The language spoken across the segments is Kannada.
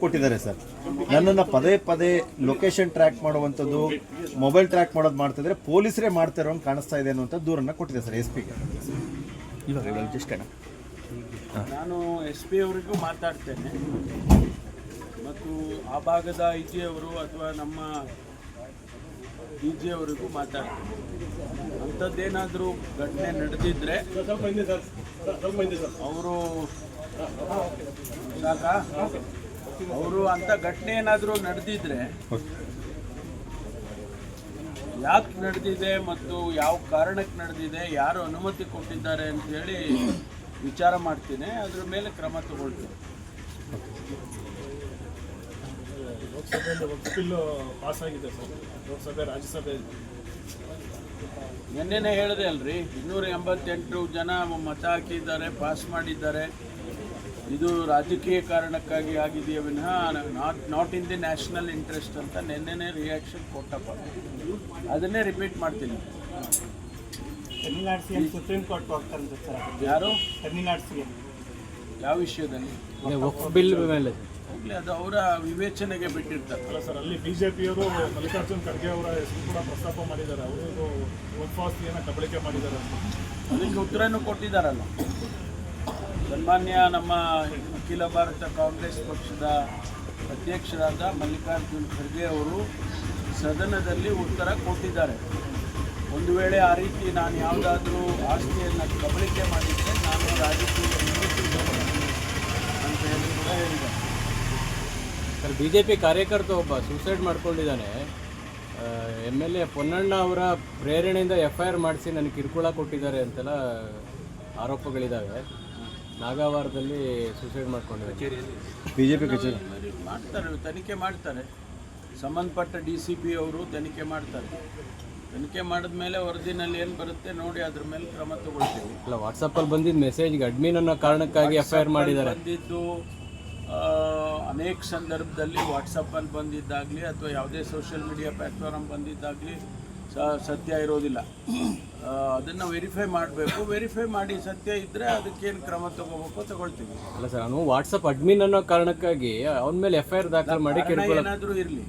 ಕೊಟ್ಟಿದ್ದಾರೆ ಸರ್. ನನ್ನನ್ನು ಪದೇ ಪದೇ ಲೊಕೇಶನ್ ಟ್ರ್ಯಾಕ್ ಮಾಡುವಂಥದ್ದು ಮೊಬೈಲ್ ಟ್ರ್ಯಾಕ್ ಮಾಡೋದು ಮಾಡ್ತಿದ್ರೆ ಪೊಲೀಸರೇ ಮಾಡ್ತಾ ಇರೋ ಕಾಣಿಸ್ತಾ ಇದೆ ಅನ್ನೋಂಥ ದೂರನ್ನು ಕೊಟ್ಟಿದೆ ಸರ್ ಎಸ್ ಪಿಗೆ ನಾನು ಎಸ್ ಪಿ ಅವರಿಗೂ ಮಾತಾಡ್ತೇನೆ. ಮತ್ತು ಆ ಭಾಗದ ಐ ಜಿ ಅವರು ಅಥವಾ ನಮ್ಮ ಡಿ ಜಿ ಅವರಿಗೂ ಮಾತಾಡ್ತೇನೆ. ಅಂಥದ್ದೇನಾದರೂ ಘಟನೆ ನಡೆದಿದ್ದರೆ ಅವರು ಸಾಕಾ ಅವರು ಅಂತ ಘಟನೆ ಏನಾದರೂ ನಡೆದಿದ್ರೆ ಯಾಕೆ ನಡೆದಿದೆ ಮತ್ತು ಯಾವ ಕಾರಣಕ್ಕೆ ನಡೆದಿದೆ ಯಾರು ಅನುಮತಿ ಕೊಟ್ಟಿದ್ದಾರೆ ಅಂತೇಳಿ ವಿಚಾರ ಮಾಡ್ತೀನಿ. ಅದ್ರ ಮೇಲೆ ಕ್ರಮ ತಗೊಳ್ತೀನಿ. ಲೋಕಸಭೆಯಲ್ಲಿ ಪಾಸ್ ಆಗಿದೆ ಸರ್. ಲೋಕಸಭೆ ರಾಜ್ಯಸಭೆ. ನಿನ್ನೆನೇ ಹೇಳಿದೆ ಅಲ್ರಿ ಇನ್ನೂರ ಎಂಬತ್ತೆಂಟು ಜನ ಮತ ಹಾಕಿದ್ದಾರೆ ಪಾಸ್ ಮಾಡಿದ್ದಾರೆ. ಇದು ರಾಜಕೀಯ ಕಾರಣಕ್ಕಾಗಿ ಆಗಿದೆಯೇ ವಿನಃ not not in the national interest ಅಂತ ನಿನ್ನೆನೇ ರಿಯಾಕ್ಷನ್ ಕೊಟ್ಟಪ್ಪ. ಅದನ್ನೇ ರಿಪೀಟ್ ಮಾಡ್ತೀನಿ. Tamil Nadu C M Supreme Court ಹೋಗ್ತಾರೆ ಸರ್. ಯಾರು? Tamil Nadu C M. ಯಾವ ವಿಷಯದಲ್ಲಿ? ಬಿಲ್ ಮೇಲೆ. ಹೋಗ್ಲಿ ಅದು ಅವರ ವಿವೇಚನೆಗೆ ಬಿಟ್ಟಿರ್ತಾರೆ ಅಲ್ಲ ಸರ್ ಅಲ್ಲಿ ಬಿಜೆಪಿಯವರು ಮಲ್ಲಿಕಾರ್ಜುನ್ ಖರ್ಗೆ ಅವರ ಹೆಸರು ಕೂಡ ಪ್ರಸ್ತಾಪ ಮಾಡಿದ್ದಾರೆ. ಅವರು ಒಪ್ಪಾಸ್ತಿಯನ್ನು ಕಬಳಿಕೆ ಮಾಡಿದ್ದಾರೆ ಅಂತ. ಅದಕ್ಕೆ ಉತ್ತರನೂ ಕೊಟ್ಟಿದ್ದಾರಲ್ಲ. ಸನ್ಮಾನ್ಯ ನಮ್ಮ ಅಖಿಲ ಭಾರತ ಕಾಂಗ್ರೆಸ್ ಪಕ್ಷದ ಅಧ್ಯಕ್ಷರಾದ ಮಲ್ಲಿಕಾರ್ಜುನ್ ಖರ್ಗೆ ಅವರು ಸದನದಲ್ಲಿ ಉತ್ತರ ಕೊಟ್ಟಿದ್ದಾರೆ. ಒಂದು ವೇಳೆ ಆ ರೀತಿ ನಾನು ಯಾವುದಾದ್ರೂ ಆಸ್ತಿಯನ್ನು ಕಬಳಿಕೆ ಮಾಡಿದರೆ ನಾನು ರಾಜಕೀಯ ಅಂತ ಹೇಳಿ ಕೂಡ ಸರ್ ಬಿ ಜೆ ಪಿ ಕಾರ್ಯಕರ್ತ ಒಬ್ಬ ಸೂಸೈಡ್ ಮಾಡ್ಕೊಂಡಿದ್ದಾನೆ. ಎಂ ಎಲ್ ಎ ಪೊನ್ನಣ್ಣ ಅವರ ಪ್ರೇರಣೆಯಿಂದ ಎಫ್ ಐ ಆರ್ ಮಾಡಿಸಿ ನನಗೆ ಕಿರುಕುಳ ಕೊಟ್ಟಿದ್ದಾರೆ ಅಂತೆಲ್ಲ ಆರೋಪಗಳಿದ್ದಾವೆ. ನಾಗಾವಾರದಲ್ಲಿ ಸೂಸೈಡ್ ಮಾಡ್ಕೊಂಡಿದ್ದಾರೆ ಬಿಜೆಪಿ ಕಚೇರಿ. ಮಾಡ್ತಾರೆ ತನಿಖೆ ಮಾಡ್ತಾರೆ. ಸಂಬಂಧಪಟ್ಟ ಡಿ ಸಿ ಪಿ ಅವರು ತನಿಖೆ ಮಾಡ್ತಾರೆ. ತನಿಖೆ ಮಾಡಿದ ಮೇಲೆ ವರದಿನಲ್ಲಿ ಏನು ಬರುತ್ತೆ ನೋಡಿ ಅದ್ರ ಮೇಲೆ ಕ್ರಮ ತಗೊಳ್ತೀವಿ. ಇಲ್ಲ ವಾಟ್ಸಪ್ಪಲ್ಲಿ ಬಂದಿದ್ದ ಮೆಸೇಜ್ಗೆ ಅಡ್ಮಿನ್ ಅನ್ನೋ ಕಾರಣಕ್ಕಾಗಿ ಎಫ್ ಐ ಆರ್ ಮಾಡಿದ್ದಾರೆ. ಬಂದಿದ್ದು ಅನೇಕ ಸಂದರ್ಭದಲ್ಲಿ ವಾಟ್ಸಪ್ಪಲ್ಲಿ ಬಂದಿದ್ದಾಗಲಿ ಅಥವಾ ಯಾವುದೇ ಸೋಷಿಯಲ್ ಮೀಡಿಯಾ ಪ್ಲ್ಯಾಟ್ಫಾರ್ಮ್ ಬಂದಿದ್ದಾಗಲಿ ಸತ್ಯ ಇರೋದಿಲ್ಲ. ಅದನ್ನು ವೆರಿಫೈ ಮಾಡಬೇಕು. ವೆರಿಫೈ ಮಾಡಿ ಸತ್ಯ ಇದ್ದರೆ ಅದಕ್ಕೇನು ಕ್ರಮ ತಗೋಬೇಕು ತಗೊಳ್ತೀವಿ. ಅಲ್ಲ ಸರ್ ನಾನು ವಾಟ್ಸಪ್ ಅಡ್ಮಿನ್ ಅನ್ನೋ ಕಾರಣಕ್ಕಾಗಿ ಅವನ ಮೇಲೆ ಎಫ್ ಐ ಆರ್ ದಾಖಲು ಮಾಡಿ ಏನಾದರೂ ಇರಲಿ.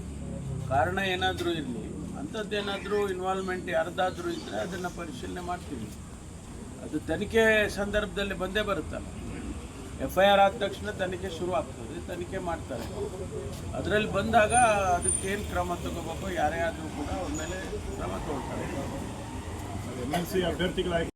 ಕಾರಣ ಏನಾದರೂ ಇರಲಿ. ಅಂಥದ್ದೇನಾದರೂ ಇನ್ವಾಲ್ವ್ಮೆಂಟ್ ಯಾರ್ದಾದರೂ ಇದ್ದರೆ ಅದನ್ನು ಪರಿಶೀಲನೆ ಮಾಡ್ತೀವಿ. ಅದು ತನಿಖೆ ಸಂದರ್ಭದಲ್ಲಿ ಬಂದೇ ಬರುತ್ತಲ್ಲ. ಎಫ್ ಐ ಆರ್ ಆದ ತಕ್ಷಣ ತನಿಖೆ ಶುರು ಆಗ್ತದೆ ತನಿಖೆ ಮಾಡ್ತಾರೆ. ಅದರಲ್ಲಿ ಬಂದಾಗ ಅದಕ್ಕೇನು ಕ್ರಮ ತಗೋಬೇಕು ಯಾರೇ ಆದರೂ ಕೂಡ ಅವ್ರ ಮೇಲೆ ಕ್ರಮ ತಗೊಳ್ತಾರೆ. ಎಂ ಎಲ್ ಸಿ ಅಭ್ಯರ್ಥಿಗಳ